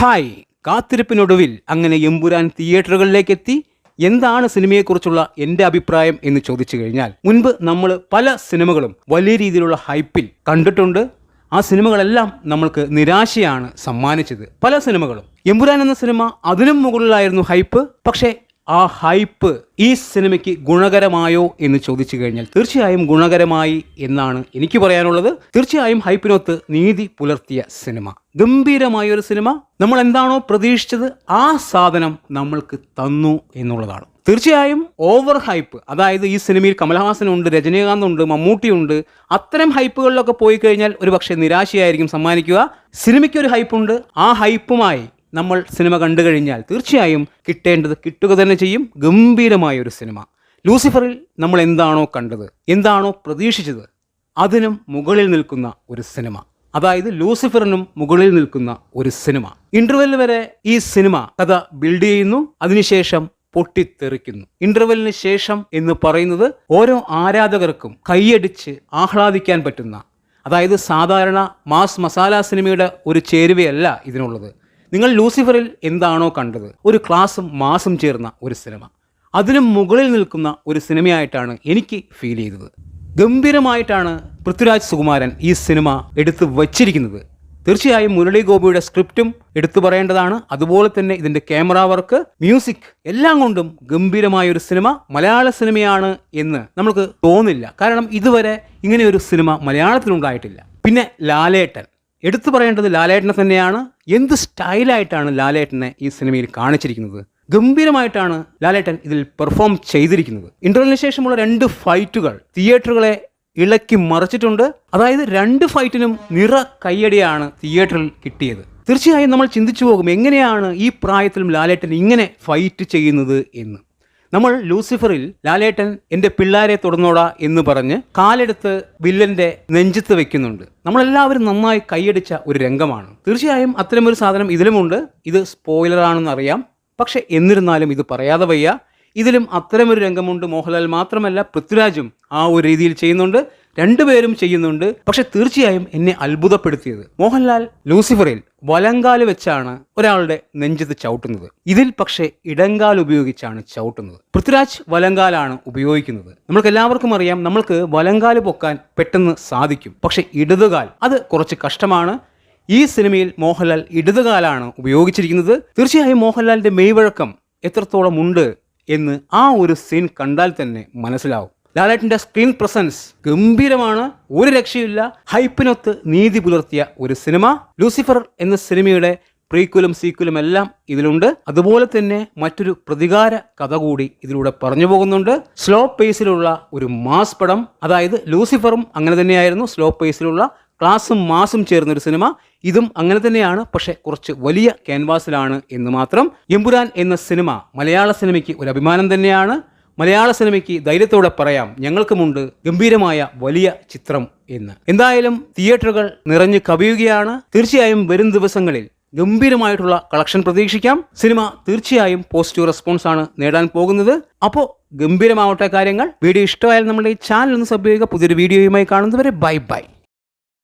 Hi കാത്തിരിപ്പിനൊടുവിൽ അങ്ങനെ എമ്പുരാൻ തിയേറ്ററുകളിലേക്ക് എത്തി എന്താണ് സിനിമയെക്കുറിച്ചുള്ള എന്റെ അഭിപ്രായം എന്ന് ചോദിച്ചു കഴിഞ്ഞാൽ മുൻപ് നമ്മൾ പല സിനിമകളും വലിയ രീതിയിലുള്ള ഹൈപ്പിൽ കണ്ടിട്ടുണ്ട്. ആ സിനിമകളെല്ലാം നമ്മൾക്ക് നിരാശയാണ് സമ്മാനിച്ചത്. പല സിനിമകളും. എമ്പുരാൻ എന്ന സിനിമ അതിനും മുകളിലായിരുന്നു ഹൈപ്പ്. പക്ഷേ ആ ഹൈപ്പ് ഈ സിനിമയ്ക്ക് ഗുണകരമായോ എന്ന് ചോദിച്ചു കഴിഞ്ഞാൽ തീർച്ചയായും ഗുണകരമായി എന്നാണ് എനിക്ക് പറയാനുള്ളത്. തീർച്ചയായും ഹൈപ്പിനൊത്ത് നീതി പുലർത്തിയ സിനിമ. ഗംഭീരമായ ഒരു സിനിമ. നമ്മൾ എന്താണോ പ്രതീക്ഷിച്ചത് ആ സാധനം നമ്മൾക്ക് തന്നു എന്നുള്ളതാണ്. തീർച്ചയായും ഓവർ ഹൈപ്പ് അതായത് ഈ സിനിമയിൽ കമൽഹാസനുണ്ട് രജനീകാന്ത് ഉണ്ട് മമ്മൂട്ടിയുണ്ട്. അത്തരം ഹൈപ്പുകളിലൊക്കെ പോയി കഴിഞ്ഞാൽ ഒരു പക്ഷേ നിരാശയായിരിക്കും സമ്മാനിക്കുക. സിനിമയ്ക്ക് ഒരു ഹൈപ്പുണ്ട് ആ ഹൈപ്പുമായി നമ്മൾ സിനിമ കണ്ടു കഴിഞ്ഞാൽ തീർച്ചയായും കിട്ടേണ്ടത് കിട്ടുക തന്നെ ചെയ്യും. ഗംഭീരമായ ഒരു സിനിമ. ലൂസിഫറിൽ നമ്മൾ എന്താണോ കണ്ടത് എന്താണോ പ്രതീക്ഷിച്ചത് അതിനും മുകളിൽ നിൽക്കുന്ന ഒരു സിനിമ. അതായത് ലൂസിഫറിനും മുകളിൽ നിൽക്കുന്ന ഒരു സിനിമ. ഇന്റർവെൽ വരെ ഈ സിനിമ കഥ ബിൽഡ് ചെയ്യുന്നു അതിനുശേഷം പൊട്ടിത്തെറിക്കുന്നു. ഇന്റർവെല്ലിന് ശേഷം എന്ന് പറയുന്നത് ഓരോ ആരാധകർക്കും കൈയടിച്ച് ആഹ്ലാദിക്കാൻ പറ്റുന്ന അതായത് സാധാരണ മാസ് മസാല സിനിമയുടെ ഒരു ചേരുവയല്ല ഇതിനുള്ളത്. നിങ്ങൾ ലൂസിഫറിൽ എന്താണോ കണ്ടത്? ഒരു ക്ലാസും മാസും ചേർന്ന ഒരു സിനിമ. അതിനും മുകളിൽ നിൽക്കുന്ന ഒരു സിനിമയായിട്ടാണ് എനിക്ക് ഫീൽ ചെയ്തത്. ഗംഭീരമായിട്ടാണ് പൃഥ്വിരാജ് സുകുമാരൻ ഈ സിനിമ എടുത്തു വച്ചിരിക്കുന്നത്. തീർച്ചയായും മുരളി ഗോപിയുടെ സ്ക്രിപ്റ്റും എടുത്തു പറയേണ്ടതാണ്. അതുപോലെ തന്നെ ഇതിന്റെ ക്യാമറ വർക്ക് മ്യൂസിക് എല്ലാം കൊണ്ടും ഗംഭീരമായ ഒരു സിനിമ മലയാള സിനിമയാണ് എന്ന് നമുക്ക് തോന്നില്ല. കാരണം ഇതുവരെ ഇങ്ങനെ ഒരു സിനിമ മലയാളത്തിലുണ്ടായിട്ടില്ല. പിന്നെ ലാലേട്ടൻ. എടുത്തു പറയേണ്ടത് ലാലേട്ടനെ തന്നെയാണ്. എന്ത് സ്റ്റൈലായിട്ടാണ് ലാലേട്ടനെ ഈ സിനിമയിൽ കാണിച്ചിരിക്കുന്നത്? ഗംഭീരമായിട്ടാണ് ലാലേട്ടൻ ഇതിൽ പെർഫോം ചെയ്തിരിക്കുന്നത്. ഇന്റർവെലിന് ശേഷമുള്ള രണ്ട് ഫൈറ്റുകൾ തിയേറ്ററുകളെ ഇളക്കി മറിച്ചിട്ടുണ്ട്. അതായത് രണ്ട് ഫൈറ്റിനും നിറ കയ്യടിയാണ് തിയേറ്ററിൽ കിട്ടിയത്. തീർച്ചയായും നമ്മൾ ചിന്തിച്ചു പോകും എങ്ങനെയാണ് ഈ പ്രായത്തിലും ലാലേട്ടൻ ഇങ്ങനെ ഫൈറ്റ് ചെയ്യുന്നത് എന്ന്. നമ്മൾ ലൂസിഫറിൽ ലാലേട്ടൻ എന്റെ പിള്ളാരെ തുടർന്നോടാ എന്ന് പറഞ്ഞ് കാലെടുത്ത് വില്ലന്റെ നെഞ്ചത്ത് വെക്കുന്നുണ്ട്. നമ്മളെല്ലാവരും നന്നായി കൈയടിച്ച ഒരു രംഗമാണ്. തീർച്ചയായും അത്തരമൊരു സാധനം ഇതിലുമുണ്ട്. ഇത് സ്പോയിലറാണെന്ന് അറിയാം പക്ഷെ എന്നിരുന്നാലും ഇത് പറയാതെ വയ്യ. ഇതിലും അത്തരമൊരു രംഗമുണ്ട് മോഹൻലാൽ മാത്രമല്ല പൃഥ്വിരാജും ആ ഒരു രീതിയിൽ ചെയ്യുന്നുണ്ട്. രണ്ടുപേരും ചെയ്യുന്നുണ്ട്. പക്ഷെ തീർച്ചയായും എന്നെ അത്ഭുതപ്പെടുത്തിയത്. മോഹൻലാൽ ലൂസിഫറിൽ വലങ്കാൽ വെച്ചാണ് ഒരാളുടെ നെഞ്ചത്ത് ചവിട്ടുന്നത്. ഇതിൽ പക്ഷേ ഇടങ്കാൽ ഉപയോഗിച്ചാണ് ചവിട്ടുന്നത്. പൃഥ്വിരാജ് വലങ്കാലാണ് ഉപയോഗിക്കുന്നത്. നമ്മൾക്ക് എല്ലാവർക്കും അറിയാം നമ്മൾക്ക് വലങ്കാൽ പൊക്കാൻ പെട്ടെന്ന് സാധിക്കും. പക്ഷെ ഇടതുകാൽ അത് കുറച്ച് കഷ്ടമാണ്. ഈ സിനിമയിൽ മോഹൻലാൽ ഇടതുകാലാണ് ഉപയോഗിച്ചിരിക്കുന്നത്. തീർച്ചയായും മോഹൻലാലിന്റെ മെയ്വഴക്കം എത്രത്തോളം ഉണ്ട് എന്ന് ആ ഒരു സീൻ കണ്ടാൽ തന്നെ മനസ്സിലാവും. ലാലേട്ടന്റെ സ്ക്രീൻ പ്രസൻസ് ഗംഭീരമാണ്. ഒരു രക്ഷയില്ല ഹൈപ്പിനൊത്ത് നീതി പുലർത്തിയ ഒരു സിനിമ. ലൂസിഫർ എന്ന സിനിമയുടെ പ്രീക്വലും സീക്വലും എല്ലാം ഇതിലുണ്ട്. അതുപോലെ തന്നെ മറ്റൊരു പ്രതികാര കഥ കൂടി ഇതിലൂടെ പറഞ്ഞു പോകുന്നുണ്ട്. സ്ലോ പേസിലുള്ള ഒരു മാസ് പടം. അതായത് ലൂസിഫറും അങ്ങനെ തന്നെയായിരുന്നു. സ്ലോ പേസിലുള്ള ക്ലാസും മാസും ചേർന്ന ഒരു സിനിമ. ഇതും അങ്ങനെ തന്നെയാണ്. പക്ഷെ കുറച്ച് വലിയ ക്യാൻവാസിലാണ് എന്ന് മാത്രം. എമ്പുരാൻ എന്ന സിനിമ മലയാള സിനിമയ്ക്ക് ഒരു അഭിമാനം തന്നെയാണ്. മലയാള സിനിമയ്ക്ക് ധൈര്യത്തോടെ പറയാം ഞങ്ങൾക്കുമുണ്ട് ഗംഭീരമായ വലിയ ചിത്രം എന്ന്. എന്തായാലും തിയേറ്ററുകൾ നിറഞ്ഞു കവിയുകയാണ്. തീർച്ചയായും വരും ദിവസങ്ങളിൽ ഗംഭീരമായിട്ടുള്ള കളക്ഷൻ പ്രതീക്ഷിക്കാം. സിനിമ തീർച്ചയായും പോസിറ്റീവ് റെസ്പോൺസ് ആണ് നേടാൻ പോകുന്നത്. അപ്പോൾ ഗംഭീരമാവട്ടെ കാര്യങ്ങൾ. വീഡിയോ ഇഷ്ടമായാലും നമ്മുടെ ഈ ചാനൽ ഒന്ന് സബ് ചെയ്യുക. പുതിയൊരു വീഡിയോയുമായി കാണുന്നവരെ ബൈ ബൈ.